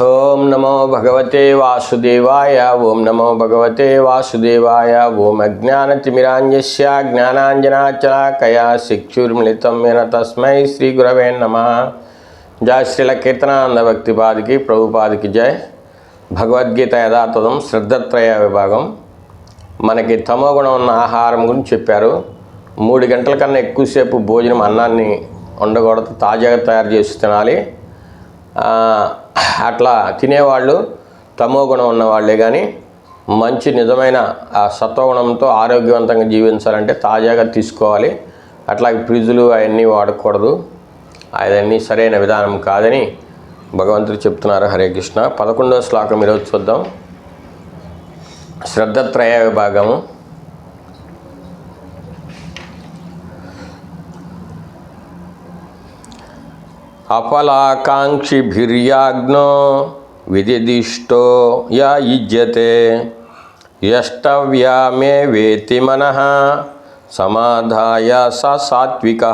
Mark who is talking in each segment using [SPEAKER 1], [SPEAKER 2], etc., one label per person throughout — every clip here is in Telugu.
[SPEAKER 1] ఓం నమో భగవతే వాసుదేవాయ ఓం నమో భగవతే వాసుదేవాయ ఓం అజ్ఞానతిమిరాంజస్య జ్ఞానాంజనాచలాకయా శిక్షుర్మిళితం యన తస్మై శ్రీ గురవే నమ. జయ శ్రీల కీర్తనానంద భక్తిపాదికి ప్రభుపాదికి జయ భగవద్గీత యథాతథం శ్రద్ధత్రయ విభాగం. మనకి తమో గుణం ఉన్న ఆహారం గురించి చెప్పారు. మూడు గంటల కన్నా ఎక్కువసేపు భోజనం అన్నాన్ని ఉండకూడదు తాజాగా తయారు చేసి తినాలి. అట్లా తినేవాళ్ళు తమో గుణం ఉన్నవాళ్ళే కానీ మంచి నిజమైన ఆ సత్వగుణంతో ఆరోగ్యవంతంగా జీవించాలంటే తాజాగా తీసుకోవాలి. అట్లాగే ఫ్రిడ్జులు అవన్నీ వాడకూడదు. అవన్నీ సరైన విధానం కాదని భగవంతుడు చెప్తున్నారు హరే కృష్ణ. పదకొండవ శ్లోకం ఈరోజు చూద్దాం. శ్రద్ధత్రయ విభాగము అఫలాకాంక్షిభిర్యాజ్ఞో విదిదిష్టో య యుజ్యతే యష్టవ్యా మే వేతి మనః సమాధాయ స సాత్విక.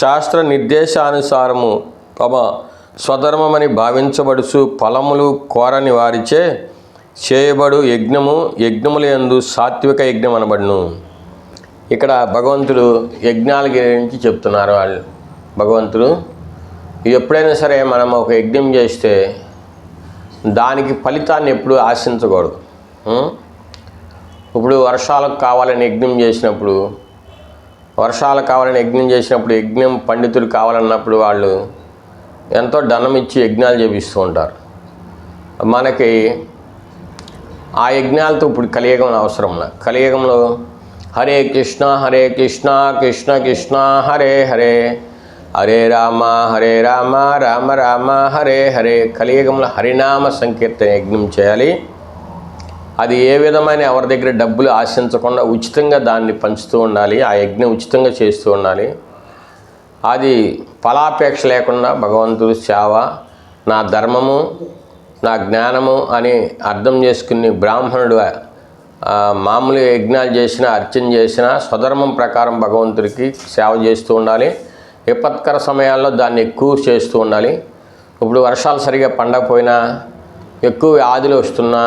[SPEAKER 1] శాస్త్ర నిర్దేశానుసారము తమ స్వధర్మమని భావించబడుచు ఫలములు కోరని వారిచే చేయబడు యజ్ఞము యజ్ఞముల యందు సాత్విక యజ్ఞం అనబడును ఇక్కడ భగవంతుడు యజ్ఞాల గురించి చెప్తున్నారు వాళ్ళు. భగవంతుడు ఎప్పుడైనా సరే మనం ఒక యజ్ఞం చేస్తే దానికి ఫలితాన్ని ఎప్పుడు ఆశించకూడదు. ఇప్పుడు వర్షాలకు కావాలని యజ్ఞం చేసినప్పుడు వర్షాలు కావాలని యజ్ఞం చేసినప్పుడు యజ్ఞం పండితులు కావాలన్నప్పుడు వాళ్ళు ఎంతో ధనం ఇచ్చి యజ్ఞాలు చేపిస్తూ ఉంటారు. మనకి ఆ యజ్ఞాలతో ఇప్పుడు కలియుగం అవసరం కలియుగంలో హరే కృష్ణ హరే కృష్ణ కృష్ణ కృష్ణ హరే హరే హరే రామ హరే రామ రామ రామ హరే హరే. కలియుగంలో హరినామ సంకీర్తన యజ్ఞం చేయాలి. అది ఏ విధమైన ఎవరి దగ్గర డబ్బులు ఆశించకుండా ఉచితంగా దాన్ని పంచుతూ ఉండాలి ఆ యజ్ఞం ఉచితంగా చేస్తూ ఉండాలి. అది ఫలాపేక్ష లేకుండా భగవంతుడి సేవ నా ధర్మము నా జ్ఞానము అని అర్థం చేసుకుని బ్రాహ్మణుడు మామూలు యజ్ఞాలు చేసినా అర్చన చేసినా స్వధర్మం ప్రకారం భగవంతుడికి సేవ చేస్తూ ఉండాలి. విపత్కర సమయాల్లో దాన్ని ఎక్కువ చేస్తూ ఉండాలి. ఇప్పుడు వర్షాలు సరిగా పండకపోయినా ఎక్కువ వ్యాధులు వస్తున్నా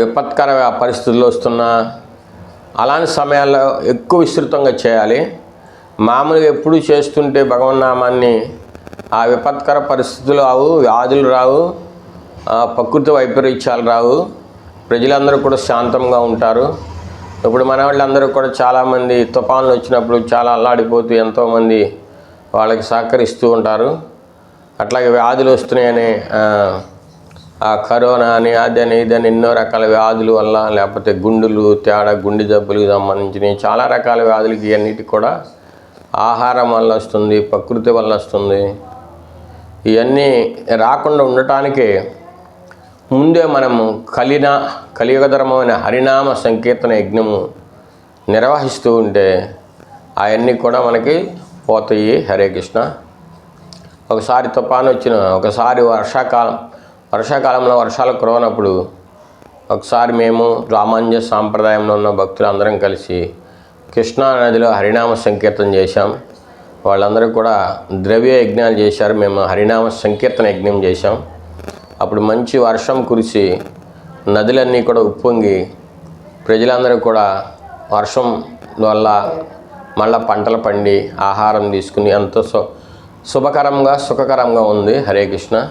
[SPEAKER 1] విపత్కర పరిస్థితుల్లో వస్తున్నా అలాంటి సమయాల్లో ఎక్కువ విస్తృతంగా చేయాలి. మామూలుగా ఎప్పుడు చేస్తుంటే భగవన్నామాన్ని ఆ విపత్కర పరిస్థితులు రావు వ్యాధులు రావు ప్రకృతి వైపరీత్యాలు రావు. ప్రజలందరూ కూడా శాంతంగా ఉంటారు. ఇప్పుడు మన వాళ్ళందరూ కూడా చాలామంది తుఫాన్లు వచ్చినప్పుడు చాలా అల్లాడిపోతూ ఎంతోమంది వాళ్ళకి సహకరిస్తూ ఉంటారు. అట్లాగే వ్యాధులు వస్తున్నాయని ఆ, కరోనా అని అదని ఇదని ఎన్నో రకాల వ్యాధుల వల్ల లేకపోతే గుండెలు తేడా గుండె జబ్బులకు సంబంధించినవి చాలా రకాల వ్యాధులకి అన్నిటికి కూడా ఆహారం వల్ల వస్తుంది ప్రకృతి వల్ల వస్తుంది. ఇవన్నీ రాకుండా ఉండటానికే ముందే మనము కలిన కలియుగధర్మమైన హరినామ సంకీర్తన యజ్ఞము నిర్వహిస్తూ ఉంటే అవన్నీ కూడా మనకి పోతాయి. హరే కృష్ణ. ఒకసారి తుఫాను వచ్చిన ఒకసారి వర్షాకాలం వర్షాకాలంలో వర్షాలు కురవనప్పుడు ఒకసారి మేము రామాంజ సాంప్రదాయంలో ఉన్న భక్తులు అందరం కలిసి కృష్ణా నదిలో హరినామ సంకీర్తన చేశాం. వాళ్ళందరూ కూడా ద్రవ్య యజ్ఞాలు చేశారు. మేము హరినామ సంకీర్తన యజ్ఞం చేశాం. అప్పుడు మంచి వర్షం కురిసి నదులన్నీ కూడా ఉప్పొంగి ప్రజలందరూ కూడా వర్షం వల్ల మళ్ళా పంటలు పండి ఆహారం తీసుకుని ఎంతో సు శుభకరంగా సుఖకరంగా ఉంది హరే కృష్ణ.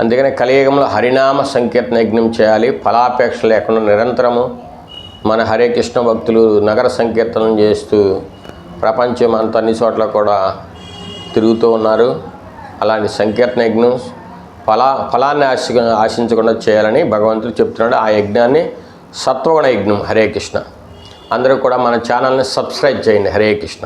[SPEAKER 1] అందుకనే కలియుగంలో హరినామ సంకీర్తన యజ్ఞం చేయాలి. ఫలాపేక్ష లేకుండా నిరంతరము మన హరే కృష్ణ భక్తులు నగర సంకీర్తనం చేస్తూ ప్రపంచం అంత అన్ని చోట్ల కూడా తిరుగుతూ ఉన్నారు. అలాంటి సంకీర్తన యజ్ఞం ఫలా ఫలాన్ని ఆశ ఆశించకుండా చేయాలని భగవంతుడు చెప్తున్నాడు. ఆ యజ్ఞాన్ని సత్వగుణ యజ్ఞం హరే కృష్ణ. అందరూ కూడా మన ఛానల్ని సబ్స్క్రైబ్ చేయండి హరే కృష్ణ.